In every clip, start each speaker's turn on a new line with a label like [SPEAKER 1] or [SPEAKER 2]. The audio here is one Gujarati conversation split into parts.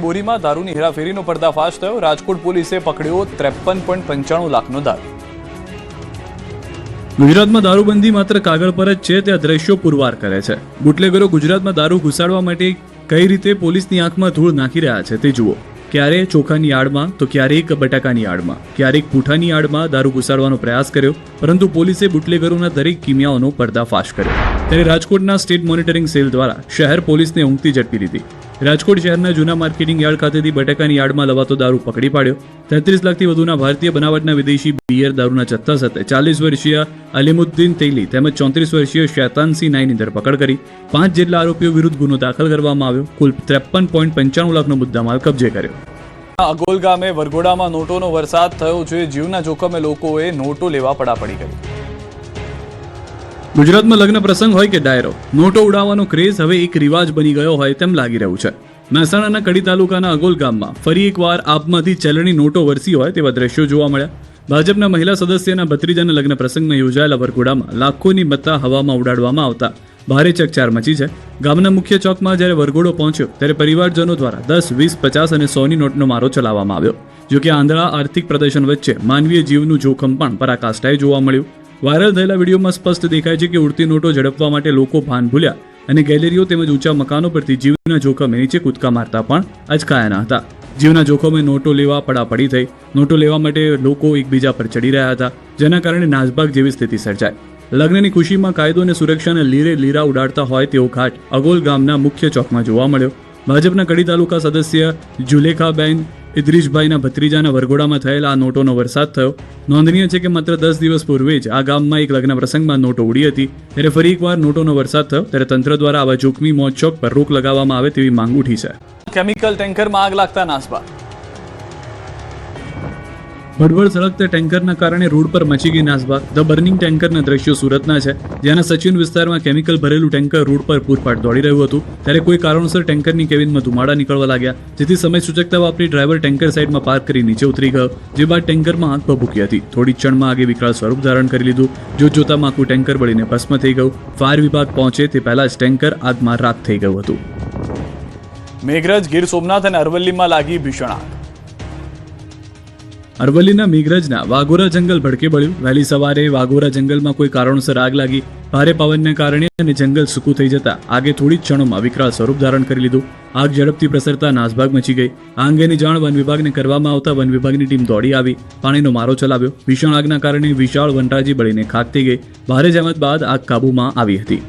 [SPEAKER 1] બોરીમાં દારૂની હેરાફેરીનો પર્દાફાશ થયો. રાજકોટ પોલીસે પકડ્યો ત્રેપન પોઈન્ટ પંચાણું લાખનો દારૂ. ગુજરાતમાં દારૂબંધી માત્ર કાગળ પર જ છે તે દ્રશ્યો પુરવાર કરે છે. બુટલેગરો ગુજરાતમાં દારૂ ઘુસાડવા માટે કઈ રીતે પોલીસની આંખમાં ધૂળ નાખી રહ્યા છે તે જુઓ. ક્યારે ચોખાની આડમાં, તો ક્યારેક બટાકાની આડમાં, ક્યારેક પૂઠાની આડમાં દારૂ ઘુસાડવાનો પ્રયાસ કર્યો, પરંતુ પોલીસે બુટલેગરોના દરેક કિમિયાઓનો પર્દાફાશ કર્યો. ત્યારે રાજકોટના સ્ટેટ મોનિટરિંગ સેલ દ્વારા શહેર પોલીસને ઊંઘતી ઝડપી લીધી. રાજકોટ શહેરના જૂના માર્કેટિંગ યાર્ડ ખાતેથી બટાકાની યાર્ડમાં લવાતો દારૂ પકડી પાડ્યો. તેત્રીસ લાખથી વધુના ભારતીય બનાવટના વિદેશી બિયર દારૂના જથ્થા સાથે ચાલીસ વર્ષીય અલીમુદ્દીન તૈલી તેમજ ચોત્રીસ વર્ષીય શૈતાનસી નાઈની ધરપકડ કરી. પાંચ જેટલા આરોપીઓ વિરુદ્ધ ગુનો દાખલ કરવામાં આવ્યો. કુલ ત્રેપન પોઈન્ટ પંચાણું લાખનો મુદ્દામાલ કબજે કર્યો. અગોલ ગામે વરઘોડામાં નોટોનો વરસાદ થયો છે. જીવના જોખમે લોકોએ નોટો લેવા પડાપડી કરી. ગુજરાતમાં લગ્ન પ્રસંગ હોય કે ડાયરો નોટો ઉડાવવાનો ક્રેઝ હવે એક રિવાજ બની ગયો હોય તેમ લાગી રહ્યું છે. મહેસાણાના કડી તાલુકાના અગોલ ગામમાં ફરી એકવાર આપમાંથી ચલણી નોટો વરસી હોય તેવા દ્રશ્યો જોવા મળ્યા. ભાજપના મહિલા સદસ્યના ભત્રીજાના લગ્ન પ્રસંગમાં યોજાયેલા વરઘોડામાં લાખોની મત્તા હવામાં ઉડાડવામાં આવતા ભારે ચકચાર મચી છે. ગામના મુખ્ય ચોકમાં જ્યારે વરઘોડો પહોંચ્યો, ત્યારે પરિવારજનો દ્વારા દસ, વીસ, પચાસ અને સોની નોટનો મારો ચલાવવામાં આવ્યો. જોકે આંધળા આર્થિક પ્રદર્શન વચ્ચે માનવીય જીવનું જોખમ પણ પરાકાષ્ઠાએ જોવા મળ્યું. વાયરલ થયેલા વિડીયોમાં સ્પષ્ટ દેખાય છે કે ઉડતી નોટો ઝડપવા માટે લોકો ભાન ભૂલ્યા અને ગેલેરીઓ તેમજ ઊંચા મકાનો પરથી જીવના જોખમે નીચે કૂદકા મારતા પણ અચકાયાના હતા. જીવના જોખમે નોટો લેવા પડાપડી થઈ. નોટો લેવા માટે લોકો એકબીજા પર ચડી રહ્યા હતા, જેના કારણે નાસભાગ જેવી સ્થિતિ સર્જાઈ. લગ્નની ખુશીમાં કાયદો અને સુરક્ષાને લીરે લીરા ઉડાડતા હોય તેવો ઘાટ અગોલ ગામના મુખ્ય ચોકમાં જોવા મળ્યો. ભાજપના કડી તાલુકા સદસ્ય જુલેખાબેન ઇદ્રીશભાઈના ભત્રીજાના વરઘોડામાં થયેલા આ નોટોનો વરસાદ થયો. નોંધનીય છે કે માત્ર દસ દિવસ પૂર્વે જ આ ગામમાં એક લગ્ન પ્રસંગમાં નોટો ઉડી હતી. ત્યારે ફરી એકવાર નોટોનો વરસાદ થયો. ત્યારે તંત્ર દ્વારા આવા જોખમી મોજ ચોક પર રોક લગાવવામાં આવે તેવી માંગ ઉઠી છે. કેમિકલ ટેન્કરમાં આગ લાગતા નાસબા ભડભડ સળગતા ટેન્કરના કારણે રોડ પર મચી ગઈ નાસભાગ. ધ બર્નિંગ ટેન્કરના દ્રશ્યો સુરતના છે. જ્યાંના સચિન વિસ્તારમાં કેમિકલ ભરેલું ટેન્કર રોડ પર પૂરપાટ દોડી રહ્યું હતું. ત્યારે કોઈ કારણોસર ટેન્કરની કેબિનમાં ધુમાડા નીકળવા લાગ્યા. જેથી સમય સૂચકતા વાપરી ડ્રાઈવર ટેન્કર સાઈડમાં પાર્ક કરી નીચે ઉતરી ગયો. જે બાદ ટેન્કરમાં આગ ભભૂકી હતી. થોડી ક્ષણમાં આગે વિકરાળ સ્વરૂપ ધારણ કરી લીધું. જોત જોતામાં આખું ટેન્કર બળીને ભસ્મ થઈ ગયું. ફાયર વિભાગ પહોંચે તે પહેલા જ ટેન્કર આગમાં રાખ થઈ ગયું હતું. મેઘરજ ગીર સોમનાથ અને અરવલ્લીમાં લાગી ભીષણ આગ. અરવલ્લીના મેઘરજના વાઘોરા જંગલ ભડકે બળ્યું. વહેલી સવારે વાઘોરા જંગલમાં કોઈ કારણોસર આગ લાગી. ભારે પવનને કારણે અને જંગલ સૂકું થઈ જતા આગે થોડી જ ક્ષણોમાં વિકરાળ સ્વરૂપ ધારણ કરી લીધું. આગ ઝડપથી પ્રસરતા નાસભાગ મચી ગઈ. આ અંગેની જાણ વન વિભાગને કરવામાં આવતા વન વિભાગની ટીમ દોડી આવી. પાણીનો મારો ચલાવ્યો. ભીષણ આગના કારણે વિશાળ વનરાજી બળીને ખાક ગઈ. ભારે જહેમત બાદ આગ કાબૂમાં આવી હતી.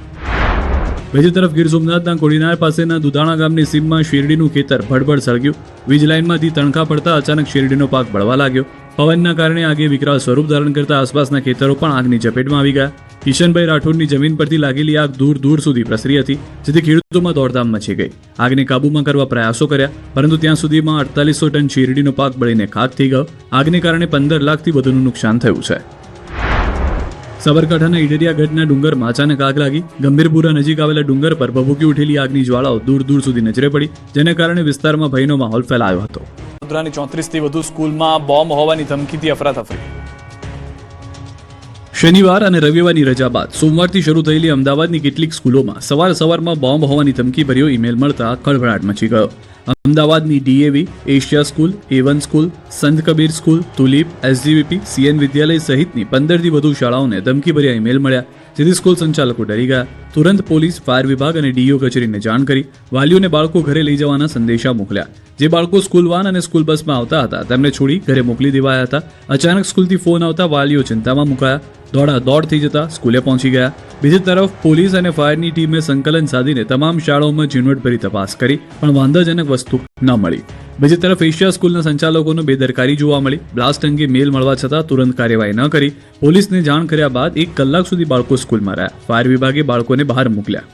[SPEAKER 1] બીજી તરફ ગીર સોમનાથના કોડીનાર પાસેના દુધાણા ગામની સીમમાં શેરડીનું ખેતર ભડભડ સળગ્યું. વીજ લાઇનમાંથી તણખા પડતા અચાનક શેરડીનો પાક બળવા લાગ્યો. પવનના કારણે આગે વિકરાળ સ્વરૂપ ધારણ કરતા આસપાસના ખેતરો પણ આગની ચપેટમાં આવી ગયા. કિશનભાઈ રાઠોડની જમીન પરથી લાગેલી આગ દૂર દૂર સુધી પ્રસરી હતી, જેથી ખેડૂતોમાં દોડધામ મચી ગઈ. આગને કાબૂમાં કરવા પ્રયાસો કર્યા, પરંતુ ત્યાં સુધીમાં અડતાલીસો ટન શેરડીનો પાક બળીને ખાક થઈ ગયો. આગને કારણે પંદર લાખથી વધુનું નુકસાન થયું છે. સાબરકાંઠાના ઈડરિયા ગઢના ડુંગરમાં અચાનક આગ લાગી. ગંભીરપુરા નજીક આવેલા ડુંગર પર ભભૂકી ઉઠેલી આગની જ્વાળાઓ દૂર દૂર સુધી નજરે પડી, જેને કારણે વિસ્તારમાં ભયનો માહોલ ફેલાયો હતો. વડોદરાની ચોત્રીસથી વધુ સ્કૂલમાં બોમ્બ હોવાની ધમકીથી અફરાતફરી. શનિવાર અને રવિવારની રજા બાદ સોમવારથી શરૂ થયેલી અમદાવાદની કેટલીક સ્કૂલોમાં સવાર સવારમાં બોમ્બ હોવાની ધમકી ભર્યો ઈમેલ મળતા ખળભળાટ મચી ગયો. અમદાવાદની DAV, Asia school A one school, Sant Kabir school, Tulip SGVP CN Vidyalaya સહિતની પંદરથી વધુ શાળાઓને ધમકીભર્યા ઈમેલ મળ્યા, જેથી સ્કૂલ સંચાલકો ડરી ગયા. તુરંત પોલીસ, ફાયર વિભાગ અને ડીઓ કચેરીને જાણ કરી વાલીઓને બાળકો ઘરે લઈ જવાના સંદેશા મોકલ્યા. જે બાળકો સ્કૂલ વાન અને સ્કૂલ બસમાં આવતા હતા, તેમને છોડી ઘરે મોકલી દેવાયા હતા. અચાનક સ્કૂલથી ફોન આવતા વાલીઓ ચિંતામાં મુકાયા. દોડા દોડ થઈ જતા સ્કૂલે પહોંચી ગયા. બીજી તરફ પોલીસ અને ફાયરની ટીમે સંકલન સાધીને તમામ શાળાઓમાં ઝીણવટભરી તપાસ કરી, પણ વાંધાજનક વસ્તુ ન મળી. બીજી તરફ એશિયા સ્કૂલના સંચાલકોનો બેદરકારી જોવા મળી. બ્લાસ્ટ અંગે મેલ મળવા છતાં તુરંત કાર્યવાહી ન કરી. પોલીસને જાણ કર્યા બાદ એક કલાક સુધી બાળકો સ્કૂલમાં રહ્યા. ફાયર વિભાગે બાળકોને બહાર મોકલ્યા.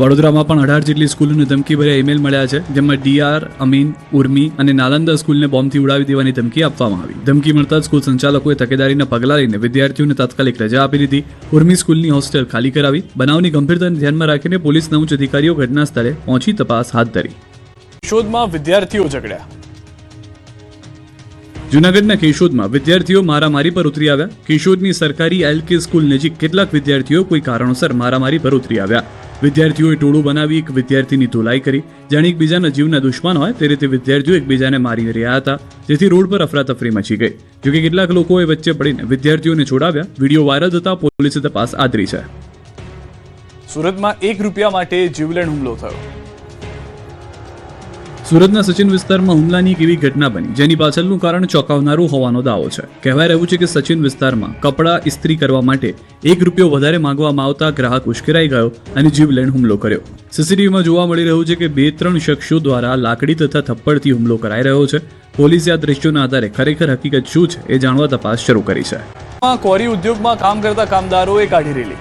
[SPEAKER 1] વડોદરામાં પણ અઢાર જેટલી સ્કૂલોને ધમકી ભર્યા ઈમેલ મળ્યા છે જેમાં ડીઆર અમીન ઉર્મી અને નાલંદા સ્કૂલને બોમ્બથી ઉડાવી દેવાની ધમકી આપવામાં આવી. ધમકી મળતા સ્કૂલ સંચાલકોએ તકેદારીના પગલાં લઈને વિદ્યાર્થીઓને તાત્કાલિક રજા આપી દીધી. ઉર્મી સ્કૂલની હોસ્ટેલ ખાલી કરાવી બનાવની ગંભીરતાને ધ્યાનમાં રાખીને પોલીસના ઉચ્ચ અધિકારીઓ ઘટના સ્થળે પહોંચી તપાસ હાથ ધરી. શોધમાં વિદ્યાર્થીઓ ઝઘડ્યા. જૂનાગઢના કેશોદમાં વિદ્યાર્થીઓ મારામારી પર ઉતરી આવ્યા. કેશોદની સરકારી એલકે સ્કૂલ નજીક કેટલાક વિદ્યાર્થીઓ કોઈ કારણોસર મારામારી પર ઉતરી આવ્યા. વિદ્યાર્થીઓએ ટોળું બનાવી, એક વિદ્યાર્થીની ધોલાઈ કરી. જાણે એકબીજાના જીવના દુશ્મન હોય, તે રીતે વિદ્યાર્થીઓ એકબીજાને મારી રહ્યા હતા. જેથી રોડ પર અફરાતફરી મચી ગઈ. જોકે કેટલાક લોકોએ વચ્ચે પડીને વિદ્યાર્થીઓને છોડાવ્યા. વીડિયો વાયરલ થતા પોલીસે તપાસ આદરી છે.
[SPEAKER 2] સુરતમાં એક રૂપિયા માટે જીવલેણ હુમલો થયો.
[SPEAKER 1] સુરતના સચિન વિસ્તારમાં હુમલાની એક એવી ઘટના બની, જેની પાછળનું કારણ ચોંકાવનારું હોવાનો દાવો છે. કહેવાય રહ્યું છે કે સચિન વિસ્તારમાં કપડાં ઇસ્ત્રી કરવા માટે એક રૂપિયો વધારે માંગવામાં આવતા ગ્રાહક ઉશ્કેરાઈ ગયો અને જીવલેણ હુમલો કર્યો. સીસીટીવીમાં જોવા મળી રહ્યું છે કે બે ત્રણ શખ્સો દ્વારા લાકડી તથા થપ્પડથી હુમલો કરાઈ રહ્યો છે. પોલીસે આ દ્રશ્યોના આધારે ખરેખર હકીકત શું છે એ જાણવા તપાસ શરૂ કરી છે.
[SPEAKER 2] કોરી ઉદ્યોગમાં કામ કરતા કામદારોએ કાઢી રેલી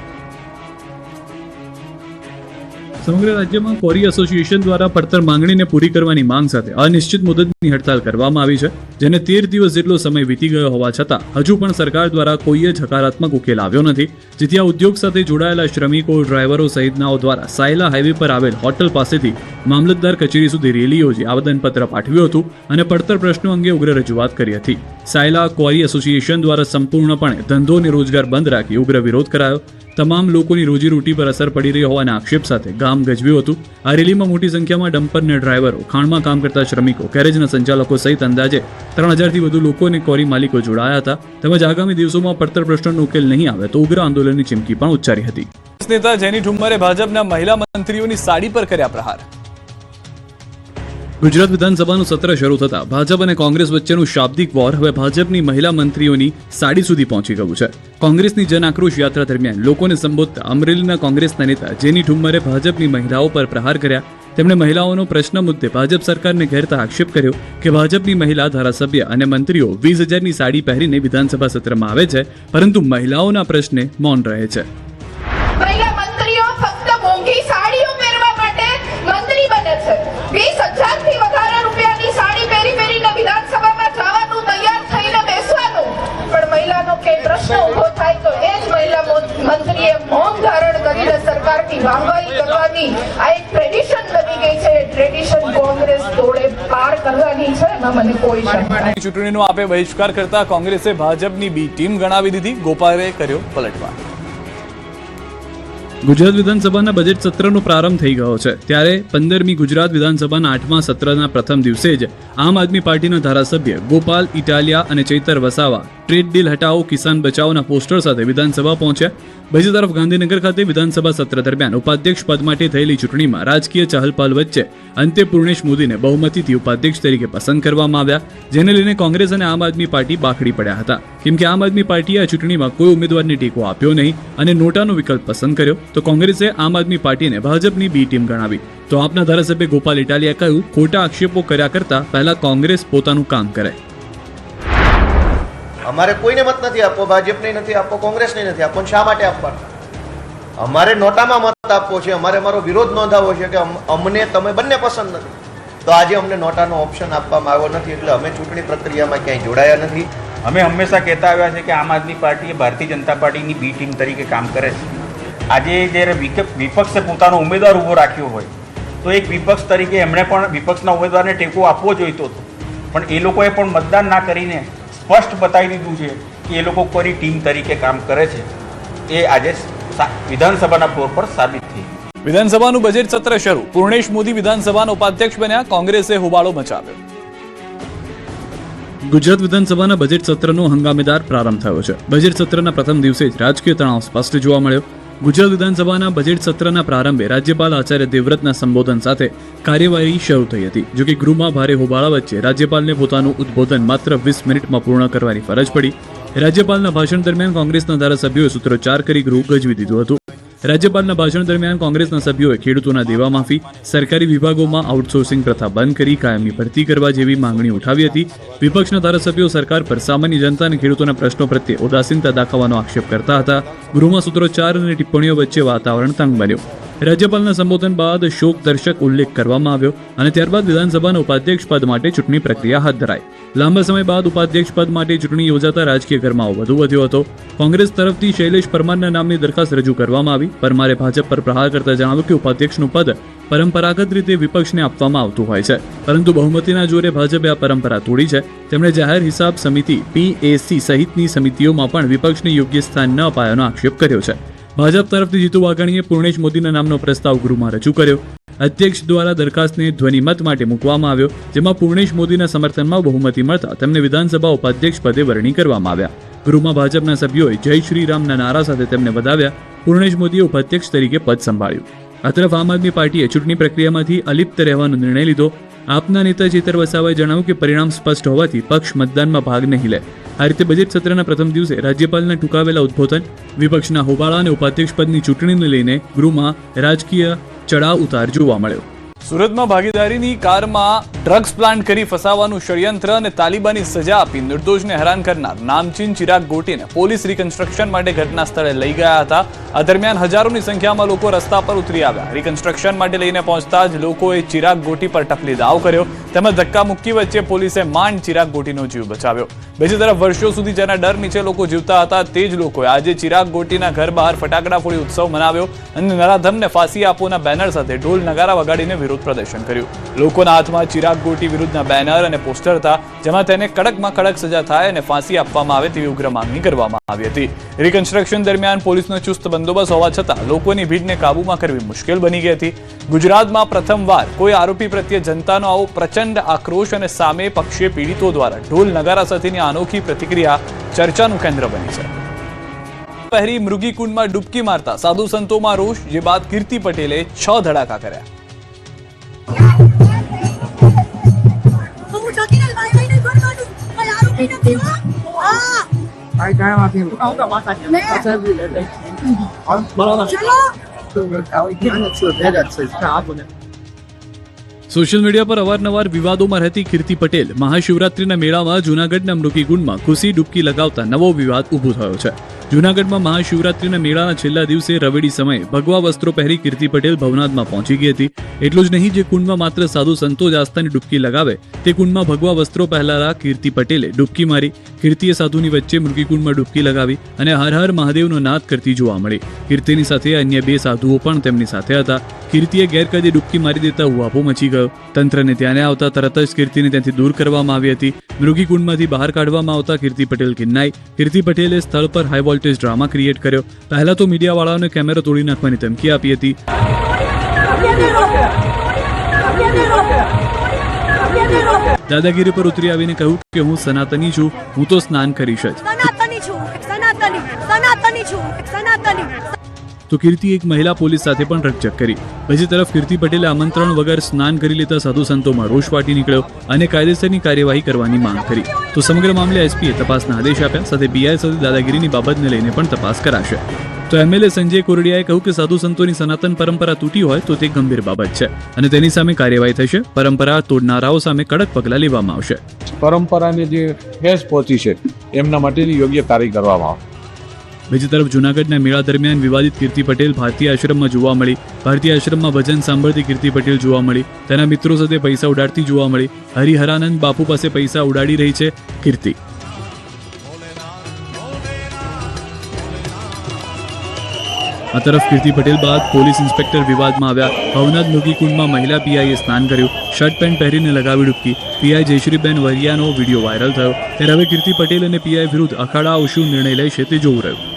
[SPEAKER 1] સમગ્ર રાજ્યમાં કોરી એસોસિએશન દ્વારા પડતર માંગણીને પૂરી કરવાની માંગ સાથે અનિશ્ચિત મુદતની હડતાલ કરવામાં આવી છે, જેને તેર દિવસ જેટલો સમય વીતી ગયો હોવા છતાં હજુ પણ સરકાર દ્વારા કોઈએ જ હકારાત્મક ઉકેલ આવ્યો નથી. જેથી આ ઉદ્યોગ સાથે જોડાયેલા શ્રમિકો, ડ્રાઈવરો સહિતનાઓ દ્વારા સાયલા હાઈવે પર આવેલ હોટલ પાસેથી મામલતદાર કચેરી સુધી રેલી યોજી આવેદનપત્ર પાઠવ્યું હતું અને પડતર પ્રશ્નો અંગે ઉગ્ર રજૂઆત કરી હતી. સાયલા ક્વોરી એસોસિએશન દ્વારા સંપૂર્ણપણે ધંધો અને રોજગાર બંધ રાખી ઉગ્ર વિરોધ કરાયો. તમામ લોકોની રોજીરોટી પર અસર પડી રહી હોવાના આક્ષેપ સાથે ગામ ગજવ્યું હતું. આ રેલીમાં મોટી સંખ્યામાં ડમ્પરના ડ્રાઈવરો, ખાણમાં કામ કરતા શ્રમિકો કેરેજના સંચાલકો સહિત અંદાજે ત્રણ હજારથી વધુ લોકો અને કોરી માલિકો જોડાયા હતા. તેમજ આગામી દિવસોમાં પડતર પ્રશ્નનો ઉકેલ નહીં આવે તો ઉગ્ર આંદોલનની ચીમકી પણ ઉચ્ચારી હતી.
[SPEAKER 2] નેતા જેની ઠુમ્મરે ભાજપના મહિલા મંત્રીઓની સાડી પર કર્યા પ્રહાર.
[SPEAKER 1] ગુજરાત વિધાનસભાનું સત્ર શરૂ થતા ભાજપ અને કોંગ્રેસ વચ્ચેનું શાબ્દિક વોર હવે ભાજપની મહિલા મંત્રીઓની સાડી સુધી પહોંચી ગયું છે. કોંગ્રેસની જન આક્રોશ યાત્રા દરમિયાન લોકોને સંબોધતા અમરેલીના કોંગ્રેસના નેતા જેની ઠુમ્મરે ભાજપની મહિલાઓ પર પ્રહાર કર્યા. તેમણે મહિલાઓનો પ્રશ્ન મુદ્દે ભાજપ સરકારને ઘેરતા આક્ષેપ કર્યો કે ભાજપની મહિલા ધારાસભ્ય અને મંત્રીઓ વીસ હજારની સાડી પહેરીને વિધાનસભા સત્રમાં આવે છે, પરંતુ મહિલાઓના પ્રશ્ને મૌન રહે છે
[SPEAKER 3] મહિલા મંત્રીઓ ફક્ત મોંઘી સાડીઓ પહેરવા માટે મંત્રી બને છે વીસ હજારથી વધારે રૂપિયાની સાડી પહેરી પહેરીને વિધાનસભામાં જવાનું તૈયાર થઈને બેસવાનું પણ મહિલાનો કે પ્રશ્ન ઊભો થાય તો એ જ મહિલા મંત્રીએ મૌન ધારણ કરીને સરકારની વાહવાહી કરવાની આ એક ટ્રેડિશન બની ગઈ છે. ટ્રેડિશન કોંગ્રેસ તોડે પાર કરવાની છે. એમાં મને કોઈ
[SPEAKER 2] ચૂંટણીનો આપે બહિષ્કાર કરતા કોંગ્રેસે ભાજપની બી ટીમ ગણાવી દીધી. ગોપાલે કર્યો પલટવાર.
[SPEAKER 1] ગુજરાત વિધાનસભાના બજેટ સત્રનો પ્રારંભ થઈ ગયો છે. ત્યારે પંદરમી ગુજરાત વિધાનસભાના આઠમા સત્રના પ્રથમ દિવસે જ આમ આદમી પાર્ટીના ધારાસભ્ય ગોપાલ ઇટાલિયા અને ચૈતર વસાવા ટ્રેડ ડીલ હટાવો કિસાન બચાવોના પોસ્ટર સાથે વિધાનસભા પહોંચ્યા. બીજી તરફ ગાંધીનગર ખાતે વિધાનસભા સત્ર દરમિયાન ઉપાધ્યક્ષ પદ માટે થયેલી ચૂંટણીમાં રાજકીય ચહલપહલ વચ્ચે અંતે પૂર્ણેશ મોદીને બહુમતીથી ઉપાધ્યક્ષ તરીકે પસંદ કરવામાં આવ્યા, જેને લઈને કોંગ્રેસ અને આમ આદમી પાર્ટી બાખડી પડ્યા હતા. કેમ કે આમ આદમી પાર્ટીએ આ ચૂંટણીમાં કોઈ ઉમેદવારને ટેકો આપ્યો નહીં અને નોટાનો વિકલ્પ પસંદ કર્યો, તો કોંગ્રેસે આમ આદમી પાર્ટીને ભાજપની બી ટીમ ગણાવી. તો આપના ધારાસભ્ય ગોપાલ ઇટાલિયા કહ્યું, ખોટા આક્ષેપો કર્યા કરતા પહેલા કોંગ્રેસ પોતાનું કામ કરે.
[SPEAKER 4] અમારે કોઈને મત નથી આપવો, ભાજપને નથી આપવો, કોંગ્રેસને નથી આપવો શા માટે આપવાનો? અમારે નોટામાં મત આપવો છે, અમારે અમારો વિરોધ નોંધાવવો છે કે અમને તમે બંને પસંદ નથી. તો આજે અમને નોટાનો ઓપ્શન આપવામાં આવ્યો નથી, એટલે અમે ચૂંટણી પ્રક્રિયામાં ક્યાંય જોડાયા નથી.
[SPEAKER 5] અમે હંમેશા કહેતા આવ્યા છે કે આમ આદમી પાર્ટી એ ભારતીય જનતા પાર્ટીની બી ટીમ તરીકે કામ કરે છે. આજે જ્યારે વિપક્ષે પોતાનો ઉમેદવાર ઊભો રાખ્યો હોય, તો એક વિપક્ષ તરીકે એમણે પણ વિપક્ષના ઉમેદવારને ટેકો આપવો જોઈતો હતો. પણ એ લોકોએ પણ મતદાન ના કરીને સ્પષ્ટ બતાવી દીધું છે કે એ લોકો કોની ટીમ તરીકે કામ કરે છે. એ આજે વિધાનસભાના ફ્લોર પર સાબિત થઈ
[SPEAKER 2] વિધાનસભાનું બજેટ સત્ર શરૂ. પૂર્ણેશ મોદી વિધાનસભાના ઉપાધ્યક્ષ બન્યા કોંગ્રેસે હોબાળો મચાવ્યો.
[SPEAKER 1] ગુજરાત વિધાનસભાના બજેટ સત્રનો હંગામેદાર પ્રારંભ થયો છે. બજેટ સત્રના પ્રથમ દિવસે જ રાજકીય તણાવ સ્પષ્ટ જોવા મળ્યો. ગુજરાત વિધાનસભાના બજેટ સત્રના પ્રારંભે રાજ્યપાલ આચાર્ય દેવવ્રતના સંબોધન સાથે કાર્યવાહી શરૂ થઈ હતી. જોકે ગૃહમાં ભારે હોબાળા વચ્ચે રાજ્યપાલને પોતાનું ઉદ્બોધન માત્ર વીસ મિનિટમાં પૂર્ણ કરવાની ફરજ પડી. રાજ્યપાલના ભાષણ દરમિયાન કોંગ્રેસના ધારાસભ્યોએ સૂત્રોચ્ચાર કરી ગૃહ ગજવી દીધું હતું. રાજ્યપાલના ભાષણ દરમિયાન કોંગ્રેસના સભ્યોએ ખેડૂતોના દેવા માફી, સરકારી વિભાગોમાં આઉટસોર્સિંગ પ્રથા બંધ કરી, કાયમી ભરતી કરવા જેવી માંગણી ઉઠાવી હતી. વિપક્ષના ધારાસભ્યો સરકાર પર સામાન્ય જનતા અને ખેડૂતોના પ્રશ્નો પ્રત્યે ઉદાસીનતા દાખવવાનો આક્ષેપ કરતા હતા. ગૃહમાં સૂત્રોચ્ચાર અને ટિપ્પણીઓ વચ્ચે વાતાવરણ તંગ બન્યું. રાજ્યપાલના સંબોધન બાદ શોક દર્શક ઉલ્લેખ કરવામાં આવ્યો અને ત્યારબાદ વિધાનસભાના ઉપાધ્યક્ષ પદ માટે ચૂંટણી પ્રક્રિયા હાથ ધરાઈ. લાંબા સમય બાદ ઉપાધ્યક્ષ પદ માટે ચૂંટણી યોજાતા રાજકીય ગરમાવો વધુ વધ્યો હતો. કોંગ્રેસ તરફથી શૈલેષ પરમારના નામની દરખાસ્ત રજૂ કરવામાં આવી. પરમારે ભાજપ પર પ્રહાર કરતા જણાવ્યું કે ઉપાધ્યક્ષનું પદ પરંપરાગત રીતે વિપક્ષને આપવામાં આવતું હોય છે. પરંતુ બહુમતીના જોરે ભાજપે આ પરંપરા તોડી છે. તેમણે જાહેર હિસાબ સમિતિ પીએસી સહિતની સમિતિઓમાં પણ વિપક્ષને યોગ્ય સ્થાન ન અપાયાનો આક્ષેપ કર્યો છે. ભાજપ તરફથી જીતુ વાઘાણીએ પૂર્ણેશ મોદીના નામનો પ્રસ્તાવ ગૃહમાં રજૂ કર્યો. અધ્યક્ષ દ્વારા દરખાસ્તને ધ્વનિમત માટે મૂકવામાં આવ્યો, જેમાં પૂર્ણેશ મોદીના સમર્થનમાં બહુમતી મળતા તેમને વિધાનસભા ઉપાધ્યક્ષ પદે વરણી કરવામાં આવ્યા. ગૃહમાં ભાજપના સભ્યોએ જય શ્રી રામના નારા સાથે તેમને વધાવ્યા. પૂર્ણેશ મોદીએ ઉપાધ્યક્ષ તરીકે પદ સંભાળ્યું. આ તરફ આમ આદમી પાર્ટીએ ચૂંટણી પ્રક્રિયામાંથી અલિપ્ત રહેવાનો નિર્ણય લીધો. આપના નેતા ચેતર વસાવાએ જણાવ્યું કે પરિણામ સ્પષ્ટ હોવાથી પક્ષ મતદાનમાં ભાગ નહીં લે. આ રીતે બજેટ સત્રના પ્રથમ દિવસે રાજ્યપાલના ટૂંકાવેલા ઉદ્બોધન, વિપક્ષના હોબાળા અને ઉપાધ્યક્ષ પદની ચૂંટણીને લઈને ગૃહમાં રાજકીય ચડાવ ઉતાર જોવા મળ્યો.
[SPEAKER 2] સુરતમાં ભાગીદારીની કારમાં ડ્રગ્સ પ્લાન્ટ કરી ફસાવાનું ષડયંત્ર અને તાલિબાની સજા આપી નિર્દોષને હેરાન કરનાર નામચીન ચિરાગ ગોટીને પોલીસ રિકન્સ્ટ્રક્શન માટે ઘટના સ્થળે લઈ ગયા હતા. આ દરમિયાન હજારોની સંખ્યામાં લોકો રસ્તા પર ઉતરી આવ્યા. રિકન્સ્ટ્રક્શન માટે લઈને પહોંચતા જ લોકોએ ચિરાગ ગોટી પર ટપલી દાવ કર્યો. તેમજ ધક્કા મુક્કી વચ્ચે પોલીસે માંડ ચિરાગ ગોટીનો જીવ બચાવ્યો. બીજી તરફ વર્ષો સુધી જેના ડર નીચે લોકો જીવતા હતા તે જ લોકોએ આજે ચિરાગ ગોટીના ઘર બહાર ફટાકડા ફોડી ઉત્સવ મનાવ્યો અને નરાધમને ફાંસી આપોના બેનર સાથે ઢોલ નગારા વગાડીને વિરોધ પ્રદર્શન કર્યું. લોકોના હાથમાં ચિરાગ ગોટી વિરુદ્ધના બેનર અને પોસ્ટર હતા, જેમાં તેને કડકમાં કડક સજા થાય અને ફાંસી આપવામાં આવે તેવી ઉગ્ર માંગણી કરવામાં આવી હતી. રિકન્સ્ટ્રક્શન દરમિયાન પોલીસનો ચુસ્ત બંદોબસ્ત હોવા છતાં લોકોની ભીડને કાબૂમાં કરવી મુશ્કેલ બની ગઈ હતી. ગુજરાતમાં પ્રથમવાર કોઈ આરોપી પ્રત્યે જનતાનો આવો પ્રચંડ આક્રોશ અને સામે પક્ષીય પીડિતો દ્વારા ઢોલ નગારા સાથેની અનોખી પ્રતિક્રિયા ચર્ચાનું કેન્દ્ર બની છે. પહેરી મૃગીકુંડમાં ડૂબકી મારતા સાધુ સંતોમાં રોષ, જે બાદ કીર્તિ પટેલે છ ધડાકા કર્યા.
[SPEAKER 6] નથી હો હા ચલો.
[SPEAKER 1] સોશિયલ મીડિયા પર અવારનવાર વિવાદોમાં રહેતી કીર્તિ પટેલ મહાશિવરાત્રીના મેળામાં જૂનાગઢના મૃગીગુંડમાં ખુશી ડૂબકી લગાવતા નવો વિવાદ ઊભો થયો છે. જૂનાગઢમાં મહાશિવરાત્રિના મેળાના છેલ્લા દિવસે રવેડી સમયે ભગવા વસ્ત્રો પહેરી કીર્તિ પટેલ ભવનાથમાં પહોંચી ગઈ હતી. એટલું જ નહીં, જે કુંડમાં માત્ર સાધુ સંતો જ આસ્થાની ડૂબકી લગાવે, તે કુંડમાં ભગવા વસ્ત્રો પહેલારા કીર્તિ પટેલે ડૂબકી મારી. કીર્તિએ સાધુની વચ્ચે મૃગીકુંડમાં ડૂબકી લગાવી અને હર હર મહાદેવનો નાદ કરતી જોવા મળી. કીર્તિની સાથે અન્ય બે સાધુઓ પણ તેમની સાથે હતા. કીર્તિએ ગેરકાયદે ડૂબકી મારી દેતા ઉહાપો મચી ગયો. તંત્રને ધ્યાને આવતા તરત જ કીર્તિને ત્યાંથી દૂર કરવામાં આવી હતી. મૃગીકુંડમાંથી બહાર કાઢવામાં આવતા કીર્તિ પટેલ કિન્નાઈ કીર્તિ પટેલે સ્થળ પર હાઈ વોલ્ટેજ ડ્રામા ક્રિએટ કર્યો. પહેલા તો મીડિયાવાળાઓને કેમેરો તોડી નાખવાની ધમકી આપી હતી. દાદાગીરી પર ઉતરી આવીને કહ્યું કે હું સનાતની છું. હું તો સ્નાન કરીશ જ.
[SPEAKER 6] સનાતની છું. સનાતની. સનાતની છું. સનાતની.
[SPEAKER 1] તો કીર્તિ એક મહિલા પોલીસ સાથે પણ રકઝક કરી. બીજી તરફ કીર્તિ પટેલે આમંત્રણ વગર સ્નાન કરી લેતા સાધુ સંતોમાં રોષ ફાટી નીકળ્યો અને કાયદેસરની કાર્યવાહી કરવાની માંગ કરી. તો સમગ્ર મામલે એસપીએ તપાસના આદેશ આપ્યા, સાથે બીઆઈ સાથે દાદાગીરીની બાબતને લઈને પણ તપાસ કરાશે. તો એમએલએ સંજય કોરડિયાએ કહ્યું કે સાધુ સંતોની સનાતન પરંપરા તૂટી હોય તો તે ગંભીર બાબત છે અને તેની સામે કાર્યવાહી થશે. પરંપરા તોડનારાઓ સામે કડક પગલાં લેવામાં આવશે.
[SPEAKER 7] પરંપરાને જે ઠેસ પહોંચી છે, એમના માટેની યોગ્ય કાર્ય કરવામાં આવે
[SPEAKER 1] બીજી તરફ જૂનાગઢના મેળા દરમિયાન વિવાદિત કીર્તિ પટેલ ભારતીય આશ્રમમાં જોવા મળી. ભારતીય આશ્રમમાં ભજન સાંભળતી કીર્તિ પટેલ જોવા મળી. તેના મિત્રો સાથે પૈસા ઉડાડતી જોવા મળી. હરિહરાનંદ બાપુ પાસે પૈસા ઉડાડી રહી છે કીર્તિ. આ તરફ કીર્તિ પટેલ બાદ પોલીસ ઇન્સ્પેક્ટર વિવાદમાં આવ્યા. ભવનાથ મૃગીકુંડમાં મહિલા પીઆઈએ સ્નાન કર્યું. શર્ટ પેન્ટ પહેરીને લગાવી ડૂબકી. પીઆઈ જયશ્રીબેન વરિયાનો વીડિયો વાયરલ થયો. ત્યારે હવે કીર્તિ પટેલ અને પીઆઈ વિરુદ્ધ અખાડા શું નિર્ણય લેશે તે જોવું રહ્યું.